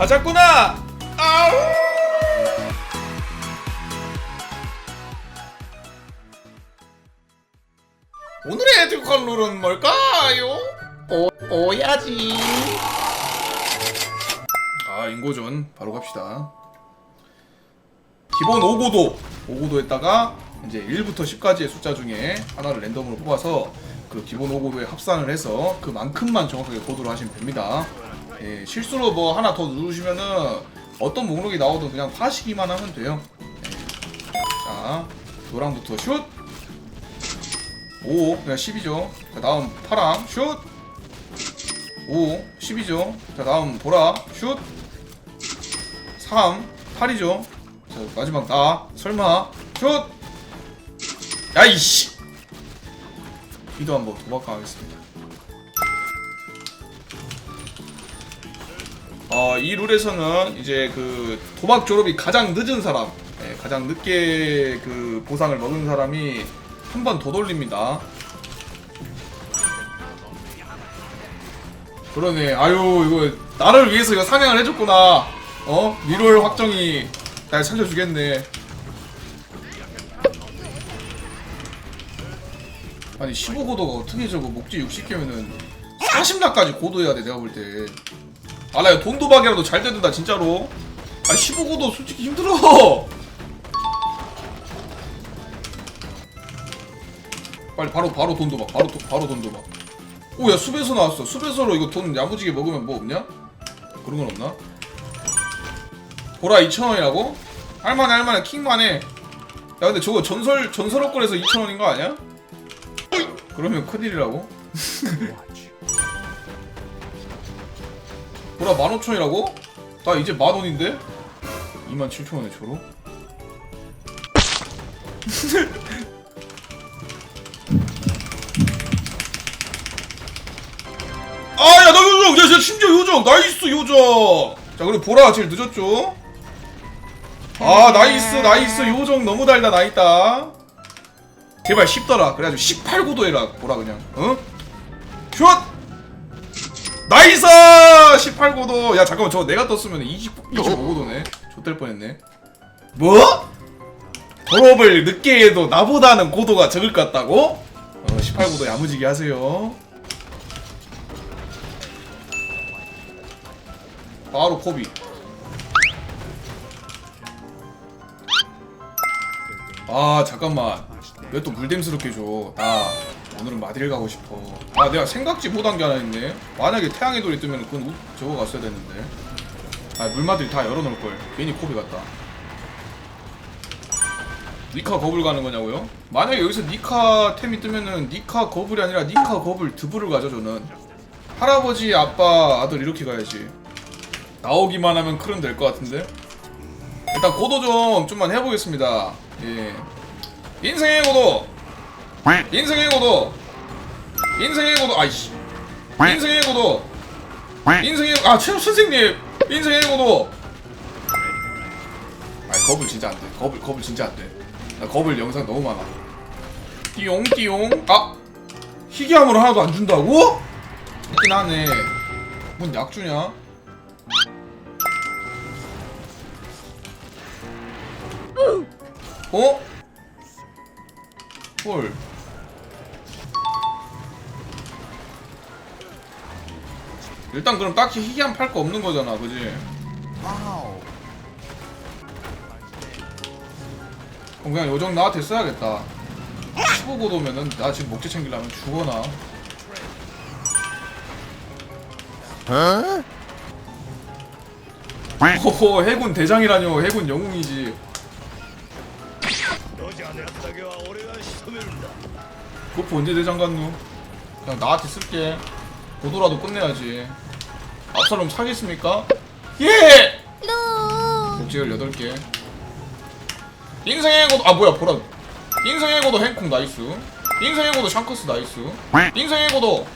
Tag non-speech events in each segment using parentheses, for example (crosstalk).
가자꾸나! 아우! 오늘의 듀컬 룰은 뭘까요? 오, 오야지. 아 인고전. 바로 갑시다. 기본 5고도. 5고도에다가 이제 1부터 10까지의 숫자 중에 하나를 랜덤으로 뽑아서 그 기본 5고도에 합산을 해서 그만큼만 정확하게 고도를 하시면 됩니다 예, 실수로 뭐 하나 더 누르시면은 어떤 목록이 나오든 그냥 파시기만 하면 돼요 예. 자 노랑부터 슛 5, 그냥 10이죠 자 다음 파랑 슛 5, 10이죠. 자, 다음 보라, 슛. 3, 8이죠. 자, 마지막 나, 설마, 슛. 야이씨. 이도 한번 도박하겠습니다. 어, 이 룰에서는 이제 그 도박 졸업이 가장 늦은 사람, 예, 가장 늦게 그 보상을 먹은 사람이 한 번 더 돌립니다. 그러네. 아유 이거 나를 위해서 이거 사냥을 해줬구나. 어? 리롤 확정이 날 살려주겠네. 아니 15고도가 어떻게 저거 목지 60개면은 40라까지 고도해야 돼 내가 볼 때. 아나 돈 도박이라도 잘 되는다 진짜로. 아 15고도 솔직히 힘들어. 빨리 바로 바로 돈 도박 바로 도, 바로 돈 도박. 오야 수배소 나왔어 수배소로 이거 돈 야무지게 먹으면 뭐 없냐? 그런 건 없나? 보라 2,000원이라고? 할만해 할만해 킹만해 야 근데 저거 전설 전설 업글에서 2,000원인 거 아니야? 그러면 큰일이라고? 보라 15,000원이라고? 나 이제 만원인데? 27,000원에 줘로? 아야 나 요정! 야, 야 심지어 요정! 나이스 요정! 자 그리고 보라 제일 늦었죠? 아 나이스 나이스. 요정 너무 달다 나있다. 제발 10더라. 그래가지고 18구도 해라 보라 그냥. 어? 슛! 나이스! 18 구도 야 잠깐만 저거 내가 떴으면 20, 25구도네 좆될 뻔했네 뭐? 졸업을 늦게 해도 나보다는 고도가 적을 것 같다고? 어 18구도 야무지게 하세요 바로 코비. 아 잠깐만 왜 또 물댐스럽게 줘? 나 오늘은 마딜 가고 싶어. 아 내가 생각지 못한 게 하나 있네. 만약에 태양의 돌이 뜨면 그건 우- 저거 갔어야 됐는데. 아 물마딜 다 열어놓을 걸. 괜히 코비 갔다. 니카 거불 가는 거냐고요? 만약에 여기서 니카 템이 뜨면은 니카 거불이 아니라 니카 거불 드부를 가죠 저는. 할아버지 아빠 아들 이렇게 가야지. 나오기만 하면 크른 될것 같은데 일단 고도 좀 좀만 해보겠습니다 예 인생의 고도 인생의 고도. 인생의 고도. 아이씨. 인생의 고도. 인생의 아 최, 선생님. 인생의 고도. 아 겁을 진짜 안돼. 겁을 겁을 진짜 안돼 나 겁을 영상 너무 많아. 띠용 띠용. 아! 희귀함으로 하나도 안 준다고? 있긴 하네. 뭔 약 주냐? 어? 헐. 일단 그럼 딱히 희귀한 팔 거 없는 거잖아 그지? 와우. 그럼 그냥 요정 나한테 써야겠다. 15고도면은 나 지금 목재 챙기려면 죽어나 호호 어? 해군 대장이라뇨. 해군 영웅이지. 그프 언제 대장 갔노? 그냥 나한테 쓸게. 고도라도 끝내야지. 압살롬 사겠습니까? 예! 복지를 8개. 인생의 고도 아 뭐야 보라. 인생의 고도 행콩 나이스. 인생의 고도 샹커스 나이스. 인생의 고도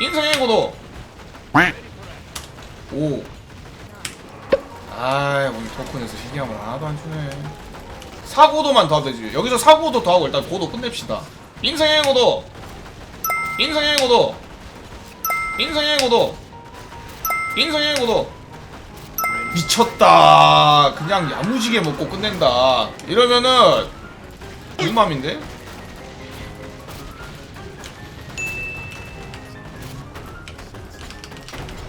인생의 고도. 오. 아이 오늘 토큰에서 희귀함을 하나도 안 주네. 사고도만 더 되지. 여기서 사고도 더 하고 일단 고도 끝냅시다. 인생의 고도 인생의 고도 인생의 고도. 인생의 고도. 미쳤다. 그냥 야무지게 먹고 끝낸다. 이러면은 유맘인데?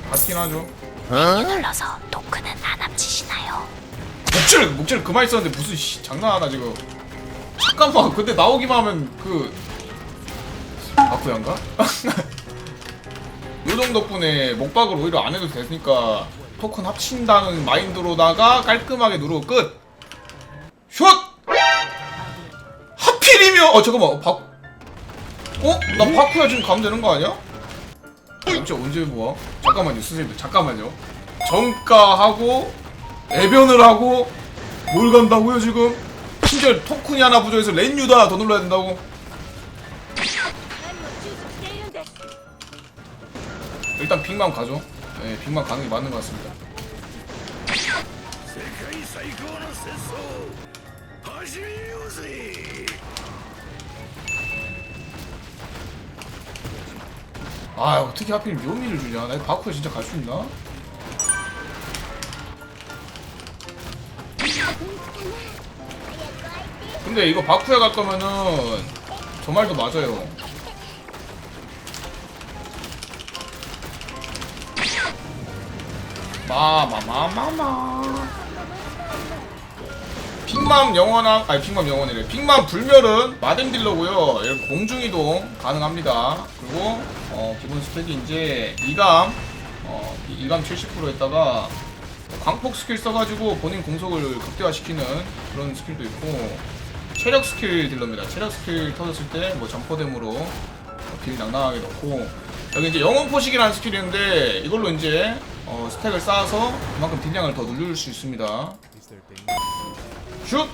맞긴 하죠. 눌러서 토큰은 안 합치시나요? 목줄 목줄 그만 있었는데 무슨 씨 장난하나 지금. 잠깐만 근데 나오기만 하면 그 바쿠야인가? (laughs) 요정 덕분에 목박을 오히려 안 해도 됐으니까 토큰 합친다는 마인드로다가 깔끔하게 누르고 끝 슛! 하필이면 어 잠깐만 어, 바... 어? 나 바쿠야 지금 가면 되는 거 아니야? 진짜 언제 모아? 잠깐만요 선생님들 잠깐만요 정가하고 애변을 하고 뭘 간다고요 지금? 심지어 토큰이 하나 부족해서 렌유도 하나 더 눌러야 된다고? 일단 빅만 가죠. 예, 네, 빅만 가는 게 맞는 것 같습니다. 아 어떻게 하필 묘미를 주냐? 나 바쿠에 진짜 갈 수 있나? 근데 이거 바쿠에 갈 거면은 저 말도 맞아요. 마마마마마. 픽맘 영원함 아니 픽맘 영원이래. 픽맘 불멸은 마뎀 딜러고요. 이렇게 공중이동 가능합니다. 그리고 어, 기본 스펙이 이제 이감 어, 이- 이감 70% 했다가 광폭 스킬 써가지고 본인 공속을 극대화시키는 그런 스킬도 있고 체력 스킬 딜러입니다. 체력 스킬 터졌을 때 뭐 점퍼댐으로 딜 낭낭하게 넣고. 여기 이제 영혼 포식이라는 스킬이 있는데 이걸로 이제 어, 스택을 쌓아서 그만큼 딜량을 더 누릴 수 있습니다. 슛!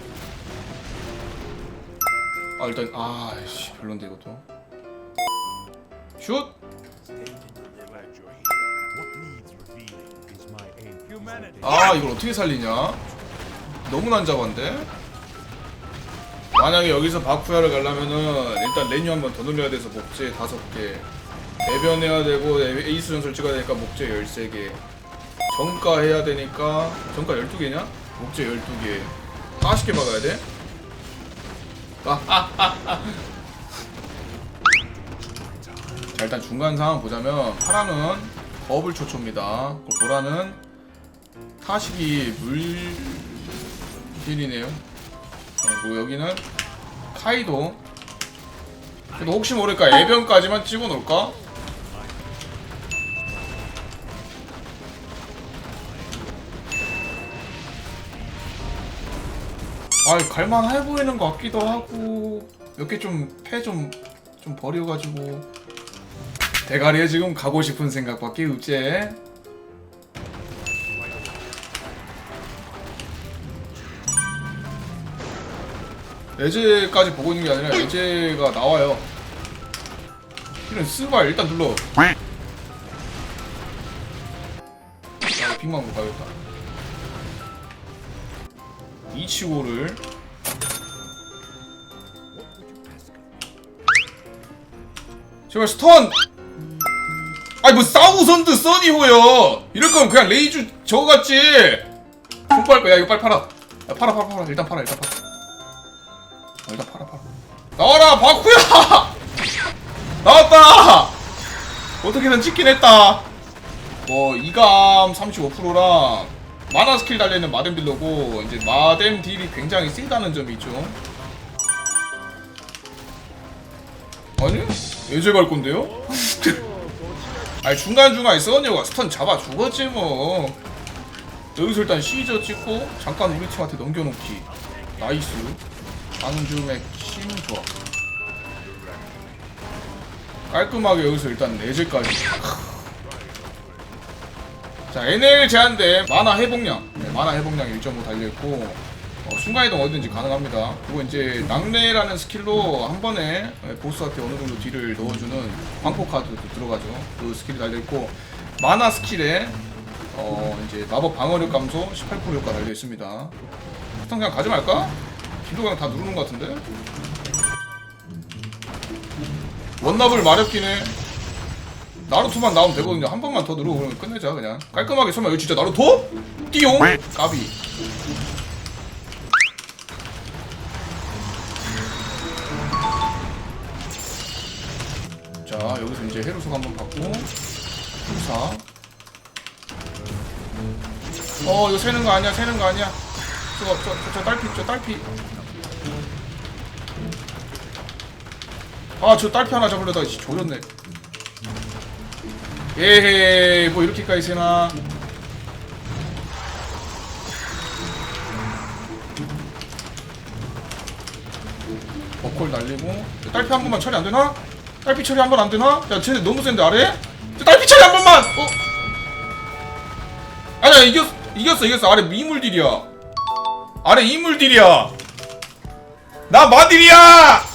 아 일단 아씨 별론데 이것도. 슛! 아 이걸 어떻게 살리냐? 너무 난잡한데? 만약에 여기서 바쿠야를 가려면은 일단 레뉴 한번더 눌려야 돼서 목재 다섯 개 대변해야 되고 에이스 전설 찍어야 되니까 목재 13개 정가 해야 되니까 정가 12개냐? 목재 12개 40개 박아야 돼? 아, 아, 아, 아. 자 일단 중간 상황 보자면 파랑은 버블 초초입니다 보라는 타식이 물질이네요 네, 그리고 여기는 카이도 그래도 혹시 모르니까 예변까지만 찍어 놓을까? 아 갈만해 보이는 것 같기도 하고 몇 개 좀 패 좀 좀 버려가지고. 대가리에 지금 가고 싶은 생각밖에 없지 예제까지 보고 있는 게 아니라 예제가 나와요. 이런 스발 일단 눌러 이치고를 제발 스턴! 아니 뭐 사우선드 써니호요! 이럴 거면 그냥 레이즈 저거 같지! 손빨 거야 이거 빨리 팔아. 야, 팔아 팔아 팔아. 일단 팔아 일단 팔아. 어, 일단 팔아 팔아. 나와라 바쿠야! (laughs) 나왔다! 어떻게든 찍긴 했다. 뭐 이감 35%랑 마나 스킬 달려있는 마뎀 딜러고 이제 마뎀 딜이 굉장히 세다는 점이 있죠. 아니? 예제 갈 건데요? (laughs) 아니 중간중간에 써니가. 스턴 잡아 죽었지 뭐. 여기서 일단 시저 찍고 잠깐 우리 팀한테 넘겨놓기. 나이스. 안주맥 힘 좋아 깔끔하게 여기서 일단 내제까지 자 NL 제한대 만화 회복량. 네, 만화 회복량 1.5 달려있고 어, 순간이동 어디든지 가능합니다. 그리고 이제 낙뢰라는 스킬로 한 번에 네, 보스한테 어느 정도 딜을 넣어주는 광폭 카드도 들어가죠. 그 스킬이 달려있고 만화 스킬에 어 이제 마법 방어력 감소 18% 효과 달려있습니다. 일단 그냥 가지 말까? 딜도 그냥 다 누르는 것 같은데? 마렵긴 해 나루토만 나오면 되거든요 한 번만 더 누르고 그러면 끝내자 그냥. 깔끔하게 설마 이거 진짜 나루토? 띠용? 까비. 자 여기서 이제 해루석 한번 받고 후사. 어 이거 새는 거 아니야 새는 거 아니야. 저거 저, 저, 저 딸피 저 딸피. 아저 딸피 하나 잡으려다가 씨, 조렸네 예헤 뭐 이렇게까지 세나 버콜 날리고 딸피 한 번만 처리 안 되나? 딸피 처리 한 번 안 되나? 야 쟤네 너무 센데 아래? 저 딸피 처리 한 번만! 어? 아니야 이겼, 이겼어 이겼어 아래 이물딜이야 아래 이물딜이야 나 마딜이야!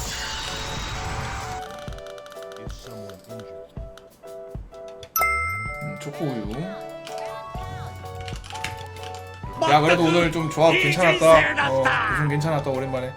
야 그래도 오늘 좀 조합 괜찮았다. 어 괜찮았다 오랜만에